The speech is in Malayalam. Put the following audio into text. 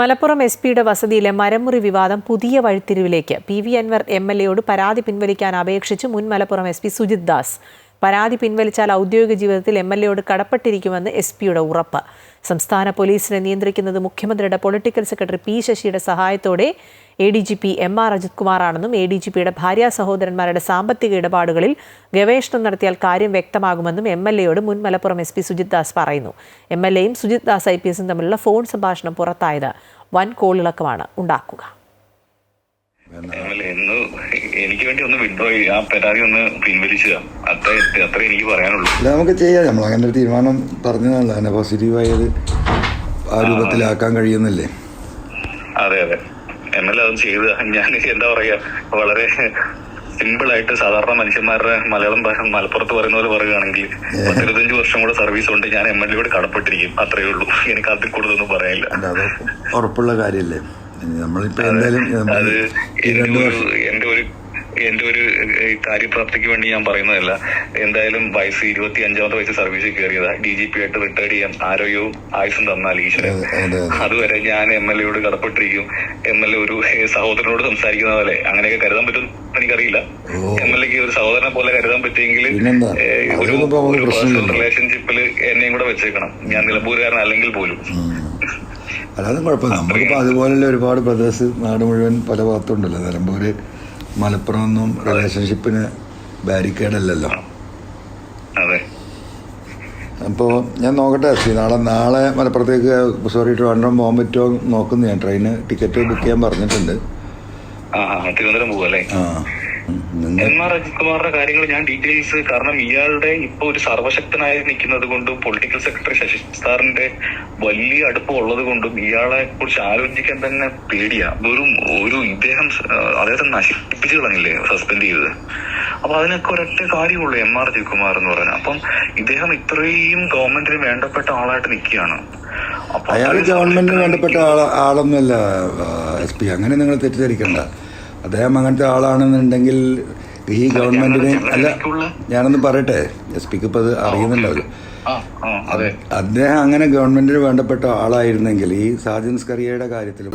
മലപ്പുറം എസ് പിയുടെ വസതിയിലെ മരമുറി വിവാദം പുതിയ വഴിത്തിരിവിലേക്ക്. P V Anvar M L എയോട് പരാതി പിൻവലിക്കാൻ അപേക്ഷിച്ച് മുൻ മലപ്പുറം എസ് പി സുജിത് ദാസ്. പരാതി പിൻവലിച്ചാൽ ഔദ്യോഗിക ജീവിതത്തിൽ എം എൽ എയോട് കടപ്പെട്ടിരിക്കുമെന്ന് എസ് പിയുടെ ഉറപ്പ്. സംസ്ഥാന പോലീസിനെ നിയന്ത്രിക്കുന്നത് മുഖ്യമന്ത്രിയുടെ പൊളിറ്റിക്കൽ സെക്രട്ടറി പി ശശിയുടെ സഹായത്തോടെ A D G P M R Ajith കുമാറാണെന്നും A D G പിയുടെ ഭാര്യാ സഹോദരന്മാരുടെ സാമ്പത്തിക ഇടപാടുകളിൽ ഗവേഷണം നടത്തിയാൽ കാര്യം വ്യക്തമാകുമെന്നും എം എൽ എയോട് മുൻ മലപ്പുറം എസ് പി സുജിത് ദാസ് പറയുന്നു. എം എൽ എയും സുജിത് ദാസ് ഐ പി എസും തമ്മിലുള്ള ഫോൺ സംഭാഷണം പുറത്തായത് വൻ കോളിളക്കമാണ്. ഉണ്ടാക്കുക. അല്ല, എനിക്ക് വേണ്ടി ഒന്ന് വിഡ്രോ ആ പരാതി ഒന്ന് പിൻവലിച്ചുക അത്ര അത്ര എനിക്ക് പറയാനുള്ളൂ. നമുക്ക് ചെയ്യാം. നമ്മൾ അങ്ങനെ ഒരു തീരുമാനം പറഞ്ഞതല്ല. പോസിറ്റീവായത് ആ രൂപത്തിലാക്കാൻ കഴിയുന്നില്ലേ? അതെ അതെ. എം അതും ചെയ്ത് ഞാൻ എന്താ പറയാ വളരെ സിമ്പിൾ ആയിട്ട് സാധാരണ മനുഷ്യന്മാരുടെ മലയാളം ഭാഷ മലപ്പുറത്ത് പറയുന്ന പോലെ പറയുകയാണെങ്കിൽ പത്തിരുപത്തഞ്ച് വർഷം കൂടെ സർവീസ് ഉണ്ട്. ഞാൻ എം എൽ എയോട് കടപ്പെട്ടിരിക്കും. അത്രയേ ഉള്ളൂ. എനിക്ക് അതിൽ കൂടുതലൊന്നും പറയാനില്ല. ഉറപ്പുള്ള കാര്യല്ലേ? നമ്മളിപ്പോ എന്തായാലും അത് എന്റെ എന്റെ ഒരു കാര്യപ്രാപ്തിക്ക് വേണ്ടി ഞാൻ പറയുന്നതല്ല. എന്തായാലും വയസ്സ് ഇരുപത്തി അഞ്ചാമത്തെ വയസ്സ് സർവീസിൽ കയറിയതാ. ഡി ജി പി ആയിട്ട് റിട്ടയർഡ് ചെയ്യാൻ ആരോഗ്യവും ആയുസും തന്നാൽ ഈശ്വരൻ. അതെ, അതെ, അതെ. അതുവരെ ഞാൻ എം എൽ എയോട് കടപ്പെട്ടിരിക്കും. എം എൽ എ ഒരു സഹോദരനോട് സംസാരിക്കുന്ന പോലെ. അങ്ങനെയൊക്കെ കരുതാൻ പറ്റും എനിക്കറിയില്ല. എം എൽ എക്ക് ഒരു സഹോദരനെ പോലെ കരുതാൻ പറ്റിയെങ്കിൽ ഒരു പേഴ്സണൽ റിലേഷൻഷിപ്പിൽ എന്നെയും കൂടെ വെച്ചേക്കണം. ഞാൻ നിലമ്പൂരുകാരൻ അല്ലെങ്കിൽ പോലും. അല്ലാതെ കുഴപ്പമില്ല. നമുക്കിപ്പോൾ അതുപോലുള്ള ഒരുപാട് ബ്രദേഴ്സ് നാട് മുഴുവൻ പല ഭാഗത്തുണ്ടല്ലോ. നിലമ്പൂര് മലപ്പുറം ഒന്നും റിലേഷൻഷിപ്പിന് ബാരിക്കേഡ് അല്ലല്ലോ അതെ. അപ്പോൾ ഞാൻ നോക്കട്ടെ ശ്രീ നാളെ നാളെ മലപ്പുറത്തേക്ക് സോറി ട്രിവാൻഡ്രം പോകാൻ പറ്റുമോ നോക്കുന്നു ഞാൻ. ട്രെയിന് ടിക്കറ്റ് ബുക്ക് ചെയ്യാൻ പറഞ്ഞിട്ടുണ്ട്. ആ ആ, തിരുവനന്തപുരം പോവല്ലേ ആ. ഉം. നിങ്ങൾ എം ആർ അജിത് കുമാറിന്റെ കാര്യങ്ങൾ ഞാൻ ഡീറ്റെയിൽസ് കാരണം ഇയാളുടെ ഇപ്പൊ ഒരു സർവശക്തനായി നിൽക്കുന്നത് കൊണ്ടും പൊളിറ്റിക്കൽ സെക്രട്ടറി ശശി സാറിന്റെ വലിയ അടുപ്പം ഉള്ളത് കൊണ്ടും ഇയാളെ കുറിച്ച് ആലോചിക്കാൻ തന്നെ പേടിയാ. വെറും ഒരു ഇദ്ദേഹം അദ്ദേഹത്തെ നശിപ്പിച്ചു കളഞ്ഞില്ലേ സസ്പെൻഡ് ചെയ്തത്. അപ്പൊ അതിനൊക്കെ ഒരൊറ്റ കാര്യമുള്ളൂ എം ആർ അജിത് കുമാർ എന്ന് പറഞ്ഞാൽ അപ്പം ഇദ്ദേഹം ഇത്രയും ഗവൺമെന്റിന് വേണ്ടപ്പെട്ട ആളായിട്ട് നിൽക്കുകയാണ്. അയാൾ ഗവൺമെന്റിന് വേണ്ടപ്പെട്ട ആള ആളൊന്നുമല്ല എസ് പി. അങ്ങനെ നിങ്ങൾ തെറ്റിദ്ധരിക്കണ്ട. അദ്ദേഹം അങ്ങനത്തെ ആളാണെന്നുണ്ടെങ്കിൽ ഈ ഗവൺമെന്റിനെ അല്ല ഞാനൊന്ന് പറയട്ടെ? എസ് പിക്ക് ഇപ്പൊ അത് അറിയുന്നുണ്ടാവില്ല അദ്ദേഹം അങ്ങനെ ഗവൺമെന്റിന് വേണ്ടപ്പെട്ട ആളായിരുന്നെങ്കിൽ ഈ സാജൻസ് കറിയയുടെ കാര്യത്തിലും